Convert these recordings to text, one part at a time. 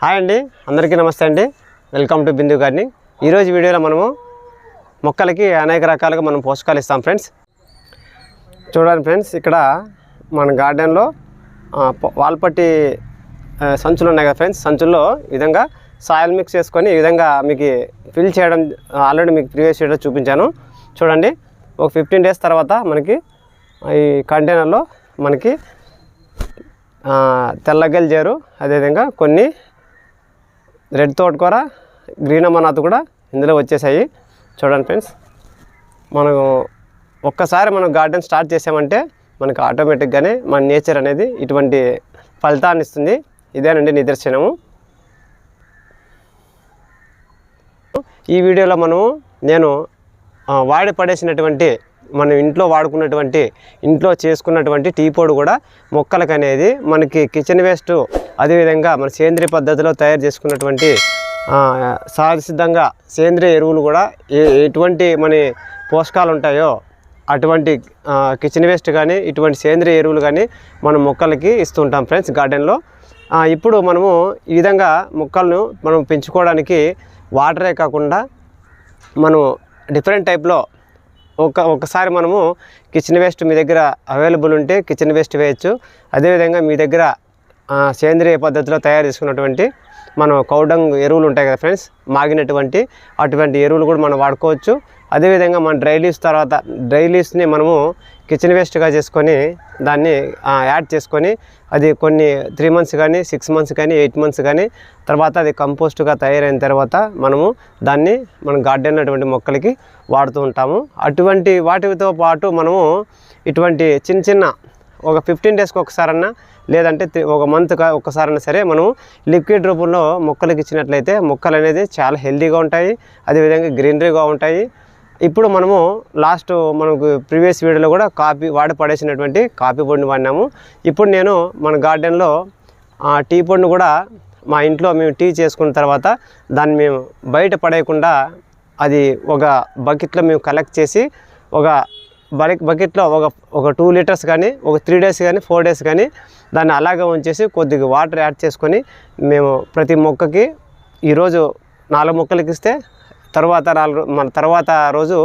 Hi అండి అందరికీ నమస్తే అండి. Welcome to Bindu gardening. ఈరోజు వీడియోలో మనము మొక్కలకి అనేక రకాలుగా మనం పోషకాలు ఇస్తాం ఫ్రెండ్స్. చూడండి ఫ్రెండ్స్ ఇక్కడ మన గార్డెన్లో వాల్పట్టి సంచులు ఉన్నాయి కదా ఫ్రెండ్స్. సంచుల్లో విధంగా సాయిల్ మిక్స్ చేసుకొని ఈ విధంగా మీకు ఫిల్ చేయడం ఆల్రెడీ మీకు ప్రీవియస్ వీడియో చూపించాను. చూడండి ఒక ఫిఫ్టీన్ డేస్ తర్వాత మనకి ఈ కంటైనర్లో మనకి ఆ, తెల్లగల్ చేరు అదేవిధంగా కొన్ని రెడ్ తోటకూర గ్రీన్ అమర్నాథ్ కూడా ఇందులో వచ్చేసాయి. చూడండి ఫ్రెండ్స్ మనం ఒక్కసారి మనం గార్డెన్ స్టార్ట్ చేసామంటే మనకు ఆటోమేటిక్గానే మన నేచర్ అనేది ఇటువంటి ఫలితాన్ని ఇస్తుంది. ఇదేనండి నిదర్శనము. ఈ వీడియోలో మనము నేను వాడి పడేసినటువంటి మనం ఇంట్లో వాడుకున్నటువంటి ఇంట్లో చేసుకున్నటువంటి టీ పొడి కూడా మొక్కలకు అనేది మనకి కిచెన్ వేస్ట్ అదేవిధంగా మన సేంద్రియ పద్ధతిలో తయారు చేసుకున్నటువంటి సహజ సిద్ధంగా సేంద్రియ ఎరువులు కూడా ఎటువంటి మన పోషకాలు ఉంటాయో అటువంటి కిచెన్ వేస్ట్ కానీ ఇటువంటి సేంద్రియ ఎరువులు కానీ మనం మొక్కలకి ఇస్తుంటాం ఫ్రెండ్స్ గార్డెన్లో. ఇప్పుడు మనము ఈ విధంగా మొక్కలను మనం పెంచుకోవడానికి వాటరే కాకుండా మనం డిఫరెంట్ టైప్లో ఒక ఒకసారి మనము కిచెన్ వేస్ట్ మీ దగ్గర అవైలబుల్ ఉంటే కిచెన్ వేస్ట్ వేయచ్చు. అదేవిధంగా మీ దగ్గర సేంద్రియ పద్ధతిలో తయారు చేసుకున్నటువంటి మనం కౌడంగ్ ఎరువులు ఉంటాయి కదా ఫ్రెండ్స్ మాగినటువంటి అటువంటి ఎరువులు కూడా మనం వాడుకోవచ్చు. అదేవిధంగా మన డ్రై లీవ్స్ తర్వాత డ్రై లీవ్స్ని మనము కిచెన్ వేస్ట్గా చేసుకొని దాన్ని యాడ్ చేసుకొని అది కొన్ని త్రీ మంత్స్ కానీ సిక్స్ మంత్స్ కానీ ఎయిట్ మంత్స్ కానీ తర్వాత అది కంపోస్ట్గా తయారైన తర్వాత మనము దాన్ని మన గార్డెన్ అటువంటి మొక్కలకి వాడుతూ ఉంటాము. అటువంటి వాటితో పాటు మనము ఇటువంటి చిన్న చిన్న ఒక ఫిఫ్టీన్ డేస్కి ఒకసారన్నా లేదంటే ఒక మంత్ ఒకసారైనా సరే మనం లిక్విడ్ రూపంలో మొక్కలకు ఇచ్చినట్లయితే మొక్కలు అనేది చాలా హెల్తీగా ఉంటాయి అదేవిధంగా గ్రీనరీగా ఉంటాయి. ఇప్పుడు మనము లాస్ట్ మనకు ప్రీవియస్ వీడియోలో కూడా కాపీ వాడి పడేసినటువంటి కాఫీ పొడిని వాడినాము. ఇప్పుడు నేను మన గార్డెన్లో ఆ టీ పొడిని కూడా మా ఇంట్లో మేము టీ చేసుకున్న తర్వాత దాన్ని మేము బయట పడేయకుండా అది ఒక బకెట్లో మేము కలెక్ట్ చేసి ఒక బకెట్ బకెట్లో ఒక ఒక టూ లీటర్స్ కానీ ఒక త్రీ డేస్ కానీ ఫోర్ డేస్ కానీ దాన్ని అలాగే ఉంచేసి కొద్దిగా వాటర్ యాడ్ చేసుకొని మేము ప్రతి మొక్కకి ఈరోజు నాలుగు మొక్కలకి ఇస్తే తర్వాత నాలుగు మన తర్వాత రోజు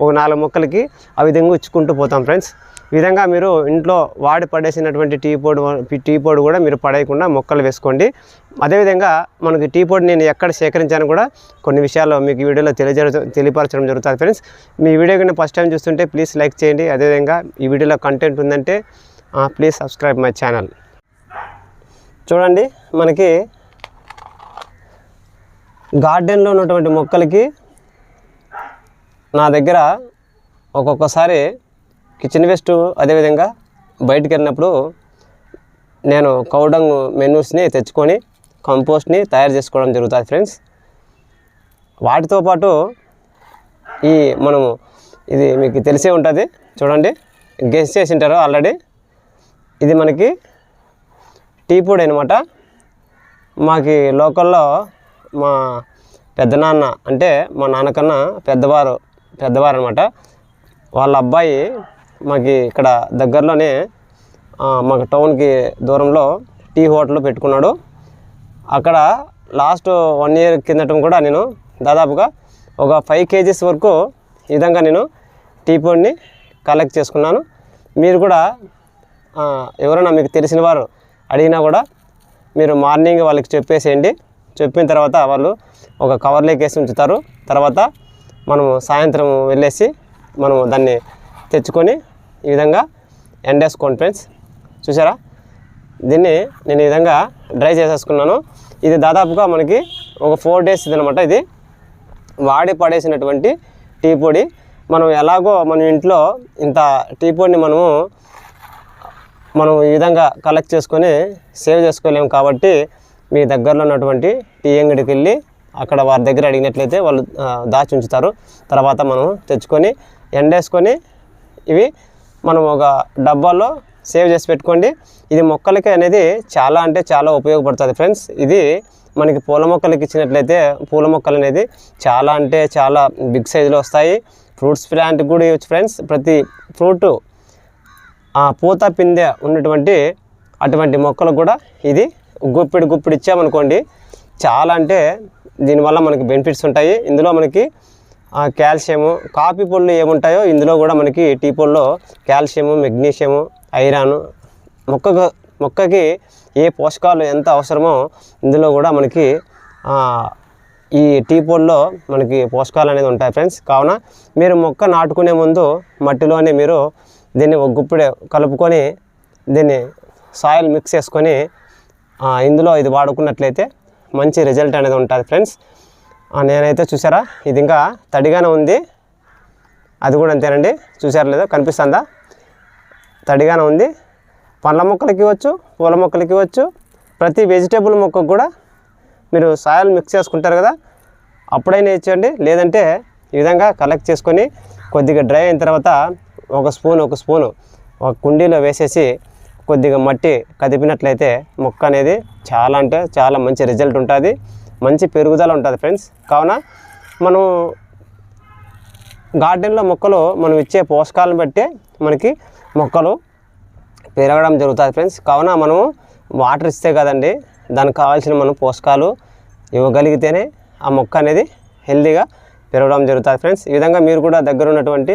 ఒక నాలుగు మొక్కలకి ఆ విధంగా ఇచ్చుకుంటూ పోతాం ఫ్రెండ్స్ విధంగా మీరు ఇంట్లో వాడి పడేసినటువంటి టీ పొడి టీ పొడి కూడా మీరు పడేయకుండా మొక్కలు వేసుకోండి. అదేవిధంగా మనకి టీ పొడి నేను ఎక్కడ సేకరించాను కూడా కొన్ని విషయాల్లో మీకు వీడియోలో తెలియజేయ తెలియపరచడం జరుగుతుంది ఫ్రెండ్స్. మీ వీడియో కింద ఫస్ట్ టైం చూస్తుంటే ప్లీజ్ లైక్ చేయండి. అదేవిధంగా ఈ వీడియోలో కంటెంట్ ఉందంటే ప్లీజ్ సబ్స్క్రైబ్ మై ఛానల్. చూడండి మనకి గార్డెన్లో ఉన్నటువంటి మొక్కలకి నా దగ్గర ఒక్కొక్కసారి కిచెన్ వేస్ట్ అదేవిధంగా బయటికి వెళ్ళినప్పుడు నేను కౌడంగ్ మెనూస్ని తెచ్చుకొని కంపోస్ట్ని తయారు చేసుకోవడం జరుగుతుంది ఫ్రెండ్స్. వాటితో పాటు ఈ మనము ఇది మీకు తెలిసే ఉంటుంది. చూడండి గెస్ చేసి ఉంటారు ఆల్రెడీ. ఇది మనకి టీ పొడి అనమాట మాకి లోకల్లో మా పెద్దనాన్న అంటే మా నాన్నకన్నా పెద్దవారు పెద్దవారు అనమాట వాళ్ళ అబ్బాయి మాకు ఇక్కడ దగ్గరలోనే మాకు టౌన్కి దూరంలో టీ హోటల్ పెట్టుకున్నాడు. అక్కడ లాస్ట్ వన్ ఇయర్ కిందట కూడా నేను దాదాపుగా ఒక ఫైవ్ కేజీస్ వరకు ఈ విధంగా నేను టీ పొడిని కలెక్ట్ చేసుకున్నాను. మీరు కూడా ఎవరైనా మీకు తెలిసిన వారు అడిగినా కూడా మీరు మార్నింగ్ వాళ్ళకి చెప్పేసేయండి. చెప్పిన తర్వాత వాళ్ళు ఒక కవర్లోకి వేసి ఉంచుతారు. తర్వాత మనము సాయంత్రం వెళ్ళేసి మనము దాన్ని తెచ్చుకొని ఈ విధంగా ఎండేసుకోండి ఫ్రెండ్స్ చూసారా? దీన్ని నేను ఈ విధంగా డ్రై చేసేసుకున్నాను. ఇది దాదాపుగా మనకి ఒక ఫోర్ డేస్ ఇది అనమాట ఇది. వాడి పడేసినటువంటి టీ పొడి. మనం ఎలాగో మన ఇంట్లో ఇంత టీ పొడిని మనము మనం ఈ విధంగా కలెక్ట్ చేసుకొని సేవ్ చేసుకోలేము కాబట్టి మీ దగ్గరలో ఉన్నటువంటి టీ అంగడికి వెళ్ళి అక్కడ వారి దగ్గర అడిగినట్లయితే వాళ్ళు దాచి ఉంచుతారు. తర్వాత మనం తెచ్చుకొని ఎండేసుకొని ఇవి మనం ఒక డబ్బాలో సేవ్ చేసి పెట్టుకోండి. ఇది మొక్కలకి అనేది చాలా అంటే చాలా ఉపయోగపడుతుంది ఫ్రెండ్స్. ఇది మనకి పూల మొక్కలకి ఇచ్చినట్లయితే పూల మొక్కలు అనేది చాలా అంటే చాలా బిగ్ సైజులో వస్తాయి. ఫ్రూట్స్ ప్లాంట్ కూడా ఇవ్వచ్చు ఫ్రెండ్స్. ప్రతి ఫ్రూటు పూత పిందె ఉన్నటువంటి అటువంటి మొక్కలు కూడా ఇది గుప్పిడి గుప్పిడి ఇచ్చామనుకోండి చాలా అంటే దీనివల్ల మనకి బెనిఫిట్స్ ఉంటాయి. ఇందులో మనకి కాల్షియము కాఫీ పొళ్ళు ఏముంటాయో ఇందులో కూడా మనకి టీ పొడిలో కాల్షియము మెగ్నీషియము ఐరాను మొక్కకు మొక్కకి ఏ పోషకాలు ఎంత అవసరమో ఇందులో కూడా మనకి ఈ టీ పొడిలో మనకి పోషకాలు అనేది ఉంటాయి ఫ్రెండ్స్. కావున మీరు మొక్క నాటుకునే ముందు మట్టిలోనే మీరు దీన్ని ఒక గుప్పిడే కలుపుకొని దీన్ని సాయిల్ మిక్స్ చేసుకొని ఇందులో ఇది వాడుకున్నట్లయితే మంచి రిజల్ట్ అనేది ఉంటుంది ఫ్రెండ్స్. నేనైతే చూసారా ఇది ఇంకా తడిగానే ఉంది. అది కూడా అంతేనండి. చూసారా లేదో కనిపిస్తుందా? తడిగానే ఉంది. పండ్ల మొక్కలకి ఇవ్వచ్చు పూల మొక్కలకి ఇవ్వచ్చు. ప్రతి వెజిటేబుల్ మొక్కకు కూడా మీరు సాయిల్ మిక్స్ చేసుకుంటారు కదా? అప్పుడైనా ఇచ్చేయండి. లేదంటే ఈ విధంగా కలెక్ట్ చేసుకొని కొద్దిగా డ్రై అయిన తర్వాత ఒక స్పూన్ ఒక స్పూను ఒక కుండీలో వేసేసి కొద్దిగా మట్టి కదిపినట్లయితే మొక్క అనేది చాలా అంటే చాలా మంచి రిజల్ట్ ఉంటుంది. మంచి పెరుగుదల ఉంటుంది ఫ్రెండ్స్ కావున మనం గార్డెన్లో మొక్కలు మనం ఇచ్చే పోషకాలను బట్టే మనకి మొక్కలు పెరగడం జరుగుతుంది ఫ్రెండ్స్ కావున మనము వాటర్ ఇస్తే కదండి దానికి కావాల్సిన మనం పోషకాలు ఇవ్వగలిగితేనే ఆ మొక్క అనేది హెల్తీగా పెరగడం జరుగుతుంది ఫ్రెండ్స్ ఈ విధంగా మీరు కూడా దగ్గర ఉన్నటువంటి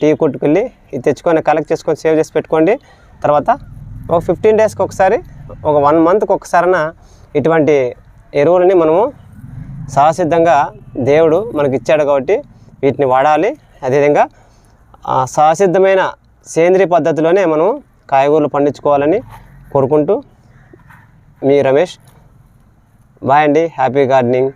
టీ కొట్టుకు వెళ్ళి ఇది తెచ్చుకొని కలెక్ట్ చేసుకొని సేవ్ చేసి పెట్టుకోండి. తర్వాత ఒక ఫిఫ్టీన్ డేస్కి ఒకసారి ఒక వన్ మంత్కి ఒకసారిన ఇటువంటి ఎరువులని మనము సహసిద్ధంగా దేవుడు మనకి ఇచ్చాడు కాబట్టి వీటిని వాడాలి. అదేవిధంగా సహసిద్ధమైన సేంద్రియ పద్ధతిలోనే మనం కాయగూరలు పండించుకోవాలని కోరుకుంటూ మీ రమేష్. బాయ్ అండి. Happy gardening.